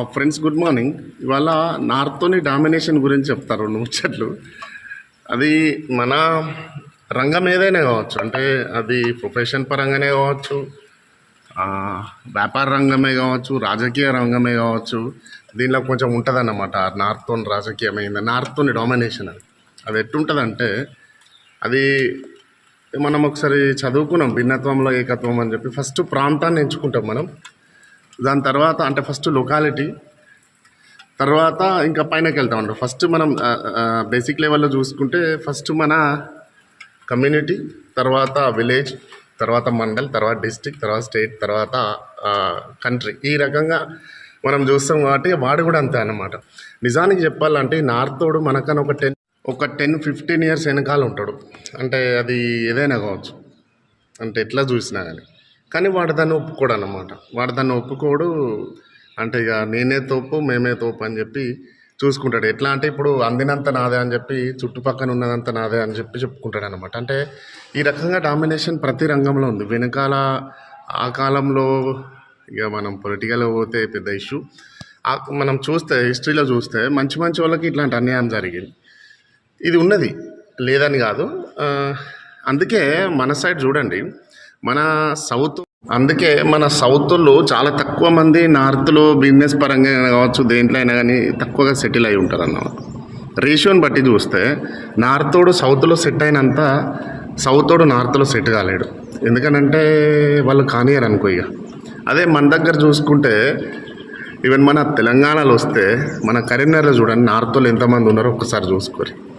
Friends good morning ఇవాళ నార్త్తోని domination గురించి చెప్తారు రెండు ముచ్చట్లు. అది మన రంగం ఏదైనా కావచ్చు అంటే అది ప్రొఫెషన్ పరంగానే కావచ్చు వ్యాపార రంగమే కావచ్చు రాజకీయ రంగమే కావచ్చు దీనిలో కొంచెం ఉంటుందన్నమాట. అన్నమాట రాజకీయమైంది నార్త్తోని డామినేషన్ అది. అది ఎట్టుంటుందంటే అది మనం ఒకసారి చదువుకున్నాం భిన్నత్వంలో ఏకత్వం అని చెప్పి ఫస్ట్ ప్రాంతాన్ని ఎంచుకుంటాం మనం. దాని తర్వాత అంటే ఫస్ట్ లొకాలిటీ తర్వాత ఇంకా పైనకి వెళ్తా ఉంటాం ఫస్ట్ మనం బేసిక్ లెవెల్లో చూసుకుంటే ఫస్ట్ మన కమ్యూనిటీ తర్వాత విలేజ్ తర్వాత మండల్ తర్వాత డిస్టిక్ తర్వాత స్టేట్ తర్వాత కంట్రీ ఈ రకంగా మనం చూస్తాం కాబట్టి వాడు కూడా అంతే అన్నమాట. నిజానికి చెప్పాలంటే నార్తోడు మనకన్నా ఒక టెన్ ఒక టెన్ ఫిఫ్టీన్ ఇయర్స్ వెనకాల ఉంటాడు. అంటే అది ఏదైనా కావచ్చు. అంటే ఎట్లా చూసినా కానీ కానీ వాడు దాన్ని ఒప్పుకోడు అనమాట వాడు దాన్ని ఒప్పుకోడు. అంటే ఇక నేనే తోపు మేమే తోపు అని చెప్పి చూసుకుంటాడు. ఎట్లా అంటే ఇప్పుడు అందినంత నాదే అని చెప్పి చుట్టుపక్కల ఉన్నదంత నాదే అని చెప్పి చెప్పుకుంటాడు అనమాట అంటే ఈ రకంగా డామినేషన్ ప్రతి రంగంలో ఉంది. వెనకాల ఆ కాలంలో ఇక మనం పొలిటికల్ పోతే పెద్ద ఇష్యూ. మనం చూస్తే హిస్టరీలో చూస్తే మంచి మంచి వాళ్ళకి ఇట్లాంటి అన్యాయం జరిగింది. ఇది ఉన్నది లేదని కాదు. అందుకే మన సైడ్ చూడండి. మన సౌత్ అందుకే మన సౌత్లో చాలా తక్కువ మంది నార్త్లో బిజినెస్ పరంగా అయినా కావచ్చు దేంట్లో అయినా కానీ తక్కువగా సెటిల్ అయి ఉంటారు అన్నమాట. రేషియోని బట్టి చూస్తే నార్తోడు సౌత్లో సెట్ అయినంత సౌతోడు నార్త్లో సెట్ కాలేడు. ఎందుకనంటే వాళ్ళు కానియరు అనుకో ఇక అదే మన దగ్గర చూసుకుంటే ఈవెన్ మన తెలంగాణలో వస్తే మన కరీంనగర్లో చూడండి నార్త్లో ఎంతమంది ఉన్నారో ఒక్కసారి చూసుకోరు.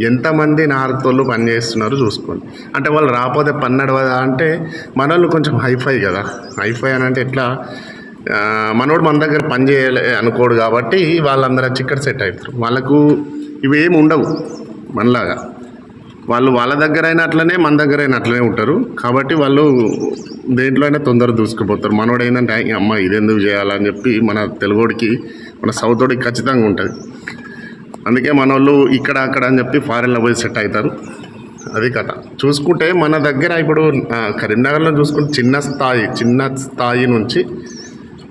ఎంతమంది నార్తోళ్ళు పని చేస్తున్నారు చూసుకోండి. అంటే వాళ్ళు రాకపోతే పని నడవదా అంటే మనోళ్ళు కొంచెం హైఫై కదా. హైఫై అని అంటే ఎట్లా? మనోడు మన దగ్గర పని చేయాలి అనుకోడు కాబట్టి వాళ్ళందరూ చిక్కడ సెట్ అవుతారు వాళ్ళకు ఇవేమి ఉండవు మనలాగా. వాళ్ళు వాళ్ళ దగ్గర అయినా అట్లనే మన దగ్గర అయినా అట్లనే ఉంటారు. కాబట్టి వాళ్ళు దేంట్లో అయినా తొందర దూసుకుపోతారు. మనోడు ఏంటంటే "ఐ, అమ్మ ఇదెందుకు చేయాలని చెప్పి మన తెలుగోడికి మన సౌతోడికి ఖచ్చితంగా ఉంటుంది. అందుకే మన వాళ్ళు ఇక్కడ అక్కడ అని చెప్పి ఫారెన్లో పోయి సెట్ అవుతారు. అది కథ. చూసుకుంటే మన దగ్గర ఇప్పుడు కరీంనగర్లో చూసుకుంటే చిన్న స్థాయి చిన్న స్థాయి నుంచి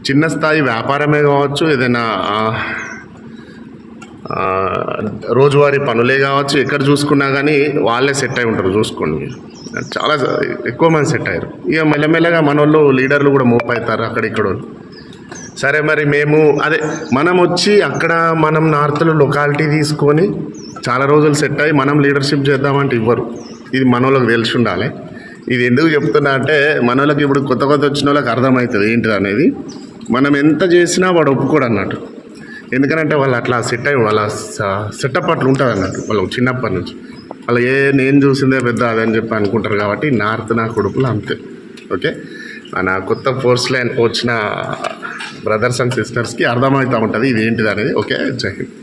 చిన్న స్థాయి వ్యాపారమే కావచ్చు ఏదైనా రోజువారీ పనులే కావచ్చు ఎక్కడ చూసుకున్నా కానీ వాళ్ళే సెట్ అయి ఉంటారు చూసుకోండి. చాలా ఎక్కువ మంది సెట్ అయ్యారు. ఇక మెల్లమెల్లగా మన వాళ్ళు లీడర్లు కూడా మోప్ అవుతారు అక్కడ ఇక్కడ వాళ్ళు. సరే మరి మేము అదే మనం వచ్చి అక్కడ మనం నార్త్లో లొకాలిటీ తీసుకొని చాలా రోజులు సెట్ అయ్యి మనం లీడర్షిప్ చేద్దామంటే ఇవ్వరు. ఇది మనోళ్ళకి తెలిసి ఉండాలి. ఇది ఎందుకు చెప్తున్నా అంటే మనోళ్ళకి ఇప్పుడు కొత్త కొత్త వచ్చిన వాళ్ళకి అర్థమవుతుంది ఏంటిది అనేది. మనం ఎంత చేసినా వాడు ఒప్పుకోడు అన్నట్టు. ఎందుకంటే వాళ్ళు అట్లా సెట్ అయ్యి వాళ్ళ సెటప్ అట్లా ఉంటుంది అన్నట్టు వాళ్ళు చిన్నప్పటి నుంచి. వాళ్ళు ఏ నేను చూసిందే పెద్ద అదని చెప్పి అనుకుంటారు కాబట్టి నార్త్ నా కొడుకులు అంతే. ఓకే? మన కొత్త ఫోర్స్ లైన్ వచ్చిన బ్రదర్స్ అండ్ సిస్టర్స్కి అర్థమవుతూ ఉంటుంది ఇది ఏంటిది అనేది. ఓకే జై హింద్.